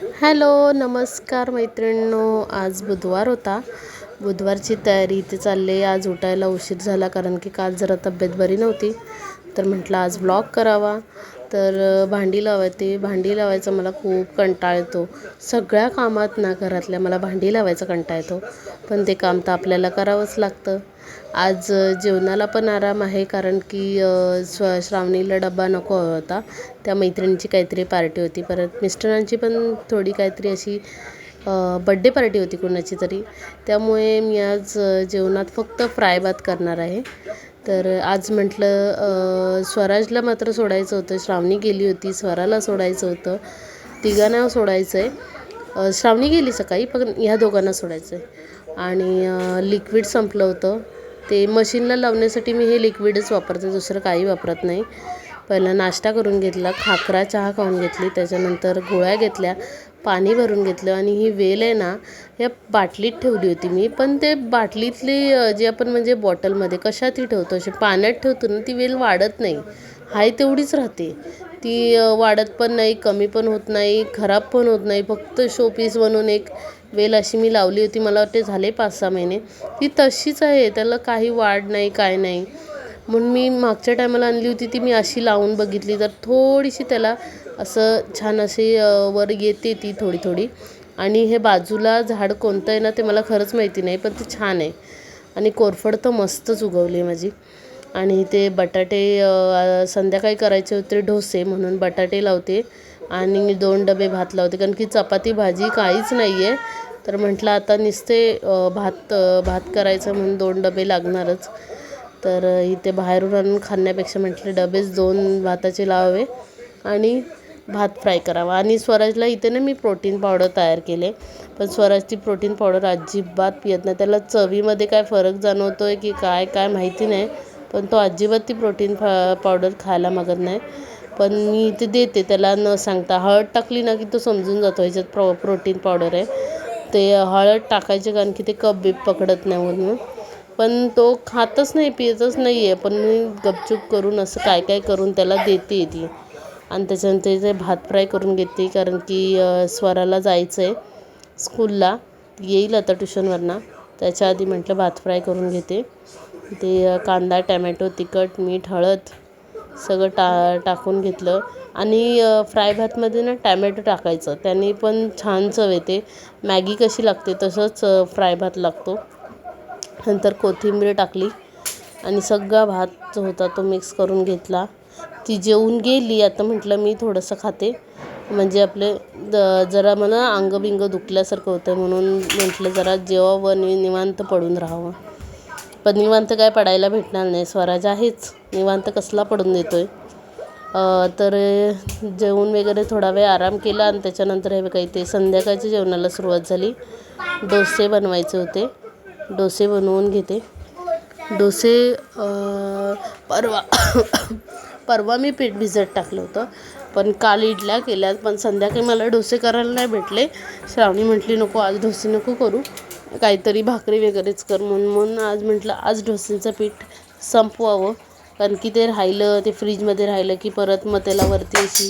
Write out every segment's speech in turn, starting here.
Hello नमस्कार मैत्रिणींनो. आज बुधवार होता. बुधवारची तयारी इथे चालली आज उठायला उशीर झाला कारण की काल जरा तब्येत बरी नव्हती. तर म्हटलं आज ब्लॉग करावा. तर भांडी लावायची. भांडी लावायचा मला खूप कंटाळा येतो. सगळ्या कामात ना घरातल्या मला भांडी लावायचा कंटाळा येतो. पण ते काम तर आपल्याला करावंच लागतं. आज जेवणाला पण आराम आहे कारण की स्व श्रावणीला डबा नको हवा होता. त्या मैत्रिणीची काहीतरी पार्टी होती. परत मिस्टरांची पण थोडी काहीतरी अशी बड्डे पार्टी होती कोणाची तरी. त्यामुळे मी आज जेवणात फक्त फ्राय भात करणार आहे. तर आज म्हटलं स्वराजला मात्र सोडायचं होतं. श्रावणी गेली होती स्वराला सोडायचं होतं. तिघांना सोडायचं आहे श्रावणी गेली सकाळी पण ह्या दोघांना सोडायचं आहे आणि लिक्विड संपलं होतं. ते मशीनला लावण्यासाठी मी हे लिक्विडच वापरते दुसरं काही वापरत नाही. पहिला नाश्ता करून घेतला खाकरा चहा खाऊन घेतली त्याच्यानंतर गोळ्या घेतल्या पाणी भरून घेतलं आणि ही वेल आहे ना या बाटलीत ठेवली होती मी. पण ते बाटलीतली जे जी आपण म्हणजे बॉटलमध्ये कशातही ठेवतो अशी पाण्यात ठेवतो ना ती वेल वाढत नाही. आहे तेवढीच राहते. ती वाढत पण नाही कमी पण होत नाही खराब पण होत नाही. फक्त शोपीस बनवून एक वेल अशी मी लावली होती. मला वाटते झाले पाच सहा महिने. ती तशीच आहे. त्याला काही वाढ नाही काय नाही. म्हणून मी मागच्या टायमाला आणली होती ती मी अशी लावून बघितली. तर थोडीशी त्याला असं छान अशी वर येते ती थोडी थोडी. आणि हे बाजूला झाड कोणतं आहे ना ते मला खरंच माहिती नाही पण ते छान आहे. आणि कोरफड तर मस्तच उगवली माझी. आणि ते बटाटे संध्याकाळी करायचे होते डोसे म्हणून बटाटे लावते आणि दोन डबे भात लावते. कारण की चपाती भाजी काहीच नाही आहे तर म्हटलं आता नुसते भात भात करायचं म्हणून दोन डबे लागणारच. तर इथे बाहेरून आणून खाण्यापेक्षा म्हटले डबेच दोन भाताचे लावावे आणि भात फ्राय करावा. आणि स्वराजला इथे ना मी प्रोटीन पावडर तयार केले. पण स्वराज ती प्रोटीन पावडर अजिबात पियत नाही. त्याला चवीमध्ये काय फरक जाणवतो आहे की काय काय माहिती नाही. पण तो अजिबात ती प्रोटीन फा पावडर खायला मागत नाही. पण मी इथे देते. त्याला न सांगता हळद टाकली ना की तो समजून जातो ह्याच्यात प्रो प्रोटीन पावडर आहे. ते हळद टाकायचे कारण की ते कप बीप पकडत नाही म्हणून. पण तो खातच नाही पितच नाही आहे पण मी गपचूप करून असं काय काय करून त्याला देते ती. आणि त्याच्यानंतर ते भात फ्राय करून घेते कारण की स्वराला जायचं आहे स्कूलला. येईल आता ट्युशनवरनं. त्याच्या आधी म्हटलं भात फ्राय करून घेते. ते कांदा टॅमॅटो तिखट मीठ हळद सगळं टा टाकून घेतलं. आणि फ्राय भातमध्ये ना टॅमॅटो टाकायचं. त्याने पण छान चव येते. मॅगी कशी लागते तसंच फ्राय भात लागतो. नंतर कोथिंबीर टाकली आणि सगळा भात जो होता तो मिक्स करून घेतला. ती जेवून गेली. आता म्हटलं मी थोडंसं खाते. म्हणजे आपले द जरा मला अंग बिंग दुखल्यासारखं होतं म्हणून म्हटलं जरा जेवावं नि निवांत पडून राहावं. पण निवांत काय पडायला भेटणार नाही. स्वराज आहेच. निवांत कसला पडून देतो आहे तर जेवून वगैरे थोडा वेळ आराम केला आणि त्याच्यानंतर हे काही ते संध्याकाळच्या जेवणाला सुरुवात झाली. डोसे बनवायचे होते. डोसे बनवून घेते. डोसे परवा परवा मी पीठ भिजत टाकलं होतं. पण काल इडल्या केल्या पण संध्याकाळी मला डोसे करायला नाही भेटले. श्रावणी म्हटली नको आज डोसे नको करू. काहीतरी भाकरी वगैरेच कर म्हणून. म्हणून आज म्हटलं आज डोसेचं पीठ संपवावं. कारण की ते राहिलं ते फ्रीजमध्ये राहिलं की परत मग त्याला वरती अशी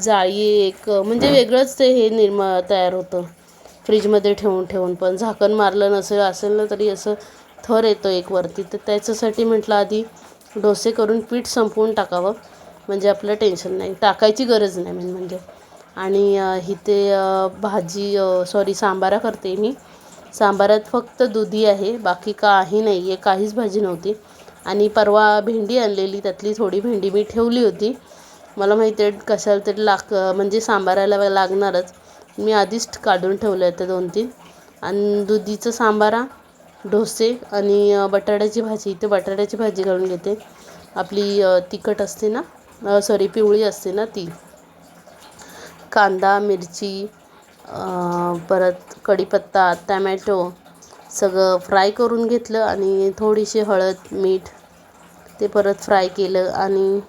जाळी एक म्हणजे वेगळंच ते हे निर्मा तयार होतं. फ्रीजमध्ये ठेवून ठेवून. पण झाकण मारलं नसेल असेल ना तरी असं थर येतो एक वरती. तर त्याच्यासाठी म्हटलं आधी डोसे करून पीठ संपवून टाकावं. म्हणजे आपलं टेन्शन नाही. टाकायची गरज नाही मेन म्हणजे. आणि इथे भाजी सॉरी सांबारा करते मी. सांबारात फक्त दुधी आहे. बाकी काही नाही आहे काहीच भाजी नव्हती. आणि परवा भेंडी आणलेली. त्यातली थोडी भेंडी मी ठेवली होती. मला माहिती आहे कशाला तरी लाग म्हणजे सांबाराला लागणारच. मी आधीच काढून ठेवले होते दोन तीन. आणि दुधीचं सांबारा डोसे आणि बटाट्याची भाजी. इथे बटाट्याची भाजी घालून घेते. आपली तिखट असते ना सॉरी पिवळी असते ना ती. कांदा मिरची परत कढीपत्ता टॅमॅटो सगळं फ्राय करून घेतलं आणि थोडीशी हळद मीठ ते परत फ्राय केलं आणि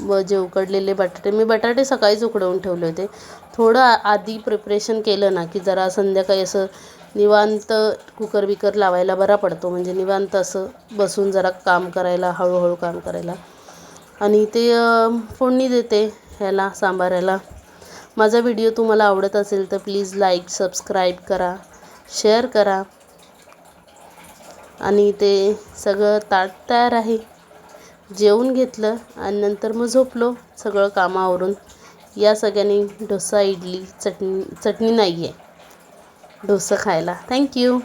व जे उकडलेले बटाटे मी बटाटे सकाळीच उकडवून ठेवले होते. थोडं आधी प्रिपरेशन केलं ना की जरा संध्याकाळी असं निवांत कुकर बिकर लावायला बरा पडतो. म्हणजे निवांत असं बसून जरा काम करायला हळूहळू काम करायला. आणि ते फोडणी देते ह्याला सांबाराला. माझा व्हिडिओ तुम्हाला आवडत असेल तर प्लीज लाईक सबस्क्राईब करा शेअर करा. आणि ते सगळं ताट तयार आहे. जेवून घेतलं आणि नंतर मग झोपलो. सगळं कामावरून या सगळ्यांनी डोसा इडली चटणी चटणी नाही आहे डोसा खायला. थँक्यू